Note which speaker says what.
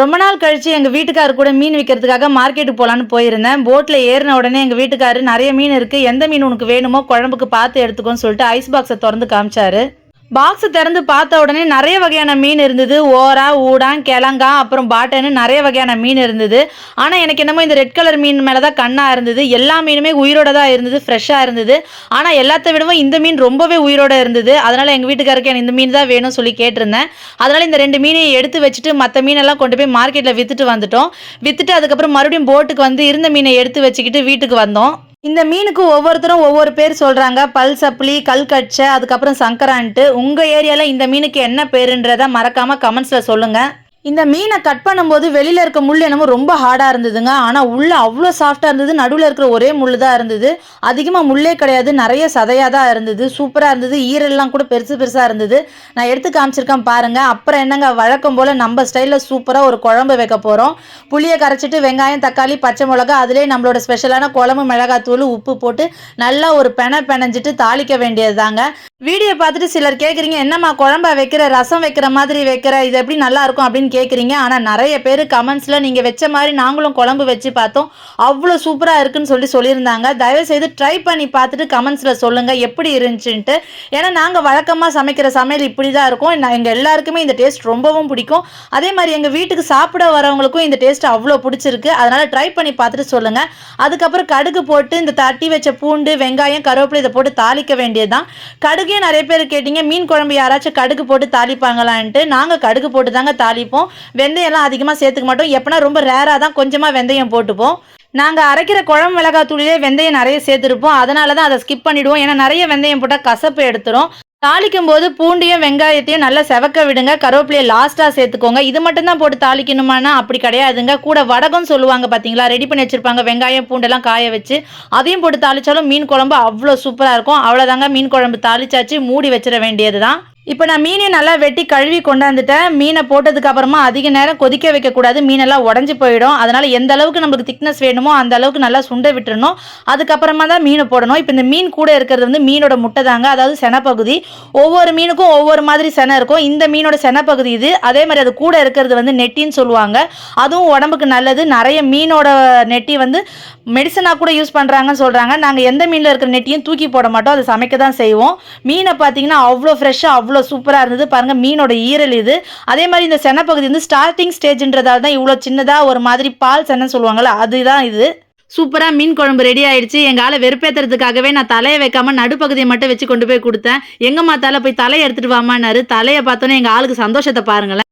Speaker 1: ரொம்ப நாள் கழிச்சு எங்கள் வீட்டுக்காரர் கூட மீன் விற்கிறதுக்காக மார்க்கெட்டுக்கு போகலான்னு போயிருந்தேன். போட்டில் ஏறின உடனே எங்கள் வீட்டுக்காரர் நிறைய மீன் இருக்குது எந்த மீன் உனக்கு வேணுமோ குழம்புக்கு பார்த்து எடுத்துக்கோன்னு சொல்லிட்டு ஐஸ் பாக்ஸை திறந்து காமிச்சாரு. பாக்ஸ் திறந்து பார்த்த உடனே நிறைய வகையான மீன் இருந்தது. ஓரா ஊடான் கிழங்கா அப்புறம் பாட்டன்னு நிறைய வகையான மீன் இருந்தது. ஆனால் எனக்கு என்னமோ இந்த ரெட் கலர் மீன் மேலே தான் கண்ணாக இருந்தது. எல்லா மீனுமே உயிரோட தான் இருந்தது ஃப்ரெஷ்ஷாக இருந்தது. ஆனால் எல்லாத்த விடவும் இந்த மீன் ரொம்பவே உயிரோட இருந்தது. அதனால் எங்கள் வீட்டுக்காருக்கு எனக்கு இந்த மீன் தான் வேணும்னு சொல்லி கேட்டிருந்தேன். அதனால் இந்த ரெண்டு மீனையும் எடுத்து வச்சுட்டு மற்ற மீனெல்லாம் கொண்டு போய் மார்க்கெட்டில் விற்றுட்டு வந்துட்டோம். விற்றுட்டு அதுக்கப்புறம் மறுபடியும் போட்டுக்கு வந்து இருந்த மீனை எடுத்து வச்சுக்கிட்டு வீட்டுக்கு வந்தோம். இந்த மீனுக்கு ஒவ்வொருத்தரும் ஒவ்வொரு பேர் சொல்கிறாங்க பல் சப்ளி கல்கட்சை அதுக்கப்புறம் சங்கரான்ட்டு. உங்கள் ஏரியாவில் இந்த மீனுக்கு என்ன பேருன்றதை மறக்காமல் கமெண்ட்ஸில் சொல்லுங்கள் இந்த மீனை கட் பண்ணும்போது வெளியில் இருக்க முள் என்னமோ ரொம்ப ஹார்டாக இருந்ததுங்க. ஆனால் உள்ளே அவ்வளோ சாஃப்டாக இருந்தது. நடுவில் இருக்கிற ஒரே முள் தான் இருந்தது. அதிகமாக முள்ளே கிடையாது. நிறைய சதையாக தான் இருந்தது. சூப்பராக இருந்தது. ஈரெல்லாம் கூட பெருசு பெருசாக இருந்தது. நான் எடுத்து காமிச்சிருக்கேன் பாருங்கள் அப்புறம் என்னங்க? வழக்கம் போல் நம்ம ஸ்டைலில் சூப்பராக ஒரு குழம்பு வைக்க போகிறோம் புளியை கரைச்சிட்டு வெங்காயம் தக்காளி பச்சை மிளகா அதிலே நம்மளோட ஸ்பெஷலான குழம்பு மிளகாத்தூள் உப்பு போட்டு நல்லா ஒரு பெனை பெனஞ்சிட்டு தாளிக்க வேண்டியது தாங்க வீடியோ பார்த்துட்டு சிலர் கேட்குறீங்க என்னம்மா குழம்பா வைக்கிற? ரசம் வைக்கிற மாதிரி வைக்கிற? இது எப்படி நல்லா இருக்கும்? அப்படின்னு கேட்குறீங்க ஆனால் நிறைய பேர் கமெண்ட்ஸில் நீங்கள் வச்ச மாதிரி நாங்களும் குழம்பு வச்சு பார்த்தோம். அவ்வளோ சூப்பராக இருக்குன்னு சொல்லி சொல்லியிருந்தாங்க. தயவுசெய்து ட்ரை பண்ணி பார்த்துட்டு கமெண்ட்ஸில் சொல்லுங்கள் எப்படி இருந்துச்சுன்ட்டு. ஏன்னா நாங்கள் வழக்கமாக சமைக்கிற சமையல் இப்படி தான் இருக்கும் எங்கள் எல்லாருக்குமே இந்த டேஸ்ட் ரொம்பவும் பிடிக்கும். அதே மாதிரி எங்கள் வீட்டுக்கு சாப்பிட வரவங்களுக்கும் இந்த டேஸ்ட் அவ்வளோ பிடிச்சிருக்கு. அதனால் ட்ரை பண்ணி பார்த்துட்டு சொல்லுங்கள் அதுக்கப்புறம் கடுகு போட்டு இந்த தட்டி வச்ச பூண்டு வெங்காயம் கருவேப்பிலை இதை போட்டு தாளிக்க வேண்டியது தான் கடுகே நிறைய பேர் கேட்டீங்க. மீன் குழம்பு யாராச்சும் கடுகு போட்டு தாளிப்பாங்களான்ட்டு. நாங்கள் கடுகு போட்டு தாங்க தாளிப்போம். வெந்தயம்லாம் அதிகமாக சேர்த்துக்க மாட்டோம். எப்போனா ரொம்ப ரேராக தான் கொஞ்சமாக வெந்தயம் போட்டுப்போம். நாங்கள் அரைக்கிற குழம்பு மிளகாத்தூளிலே வெந்தயம் நிறைய சேர்த்துருப்போம். அதனால தான் அதை ஸ்கிப் பண்ணிவிடுவோம் ஏன்னா நிறைய வெந்தயம் போட்டால் கசப்பு எடுத்துரும். தாளிக்கும் போது பூண்டையும் வெங்காயத்தையும் நல்லா செவக்க விடுங்க. கருவேப்பிலையை லாஸ்ட்டாக சேர்த்துக்கோங்க. இது மட்டும்தான் போட்டு தாளிக்கணுமானா அப்படி கிடையாதுங்க. கூட வடகம் சொல்லுவாங்க பார்த்தீங்களா ரெடி பண்ணி வச்சுருப்பாங்க. வெங்காயம் பூண்டெல்லாம் காய வச்சு அதையும் போட்டு தாளிச்சாலும் மீன் குழம்பு அவ்வளோ சூப்பராக இருக்கும். அவ்வளோதாங்க மீன் குழம்பு தாளிச்சாச்சு. மூடி வச்சிட வேண்டியது தான் இப்போ நான் மீனை நல்லா வெட்டி கழுவி கொண்டாந்துட்டேன். மீனை போட்டதுக்கு அப்புறமா அதிக நேரம் கொதிக்க வைக்கக்கூடாது மீனெல்லாம் உடஞ்சி போயிடும். அதனால் எந்த அளவுக்கு நம்மளுக்கு திக்னஸ் வேணுமோ அந்த அளவுக்கு நல்லா சுண்டை விட்டுறணும். அதுக்கப்புறமா தான் மீனை போடணும். இப்போ இந்த மீன் கூட இருக்கிறது வந்து மீனோட முட்டை தாங்க. அதாவது செனப்பகுதி. ஒவ்வொரு மீனுக்கும் ஒவ்வொரு மாதிரி செனை இருக்கும். இந்த மீனோட செனப்பகுதி இது. அதே மாதிரி அது கூட இருக்கிறது வந்து நெட்டின்னு சொல்லுவாங்க. அதுவும் உடம்புக்கு நல்லது. நிறைய மீனோட நெட்டி வந்து மெடிசனாக கூட யூஸ் பண்ணுறாங்கன்னு சொல்கிறாங்க நாங்கள் எந்த மீனில் இருக்கிற நெட்டியும் தூக்கி போட மாட்டோம். அதை சமைக்க தான் செய்வோம். மீனை பார்த்தீங்கன்னா அவ்வளோ ஃப்ரெஷ்ஷாக அவ்வளோ சூப்பராக இருந்தது. பாருங்கள் மீனோட ஈரல் இது. அதே மாதிரி இந்த செனப்பகுதி வந்து ஸ்டார்டிங் ஸ்டேஜ்ன்றதால தான் இவ்வளோ சின்னதாக ஒரு மாதிரி பால் சென்னை சொல்லுவாங்கள்ல அதுதான் இது. சூப்பராக மீன் குழம்பு ரெடி ஆயிடுச்சு. எங்கள் ஆளை வெறுப்பேற்றுறதுக்காகவே நான் தலையை வைக்காம நடுப்பகுதியை மட்டும் வச்சு கொண்டு போய் கொடுத்தேன். எங்கம்மா தலை போய் தலையை எடுத்துகிட்டு வாமான்னாரு தலையை பார்த்தோன்னே எங்கள் ஆளுக்கு சந்தோஷத்தை பாருங்களேன்.